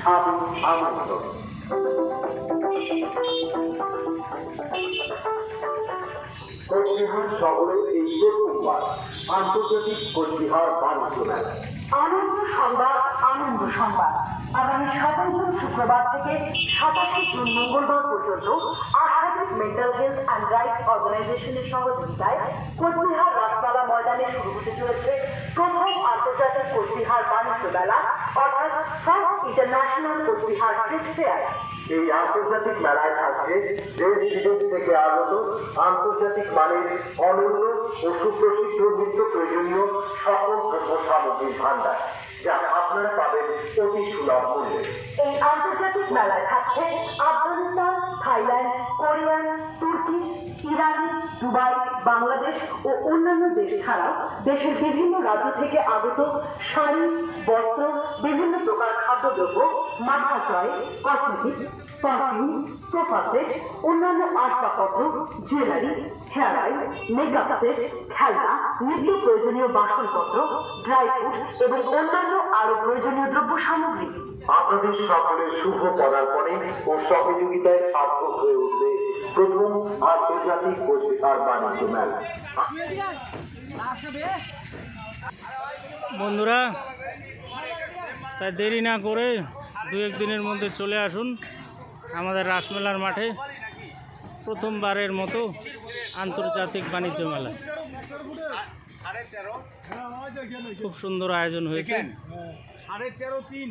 স্বামী আনন্দ কোচবিহার শহরে এই প্রথমবার আন্তর্জাতিক কোচবিহার বাণিজ্য মেলা আনন্দ সংবাদ আনন্দ সংবাদ আগামী সাতাশ জুন শুক্রবার থেকে সাতাশে জুন মঙ্গলবার পর্যন্ত আশাদিক মেন্টাল হেলথ অ্যান্ড রাইটস অর্গানাইজেশনের সহযোগিতায় কোচবিহার রাজমালা ময়দানে শুরু হতে চলেছে প্রথম আন্তর্জাতিক কোচবিহার বাণিজ্য মেলা, অর্থাৎ ইন্টারন্যাশনাল কোচবিহার ফেয়ার এই আন্তর্জাতিক মেলায় থাকছে দেশ বিদেশ থেকে আগত আন্তর্জাতিক মানের অনন্য ও সুপ্রসিদ্ধ নিত্য প্রয়োজনীয় সকল দ্রব্য সামগ্রীর ভান্ডার যা আপনারা পাবেন অতি সুলভ মূল্যে। এই আন্তর্জাতিক মেলায় থাকছে Afghanistan Thailand Iran Dubai, Bangladesh ও অন্যান্য দেশ ছাড়াও দেশের বিভিন্ন রাজ্য থেকে আগত শাড়ি, বস্ত্র, বিভিন্ন প্রকার খাদ্যদ্রব্য মাথা চয় কসমেটিক পারফিউম সোফা সেট, অন্যান্য আসবাবপত্র, jewellery, hair oil, makeup set, খেলনা, নিত্য প্রয়োজনীয় বাসনপত্র, ড্রাই ফ্রুট এবং অন্যান্য আরও প্রয়োজনীয় দ্রব্য সামগ্রী। আপনাদের সকলের শুভ পদার্পণে ও সহযোগিতায় সার্থক হয়ে উঠবে প্রথম আন্তর্জাতিক কোচবিহার বাণিজ্য মেলা বন্ধুরা তাই দেরি না করে দু একদিনের মধ্যে চলে আসুন আমাদের রাসমেলার মাঠে প্রথমবারের মতো আন্তর্জাতিক বাণিজ্য মেলা। খুব সুন্দর আয়োজন হয়েছে। সাড়ে তেরো তিন।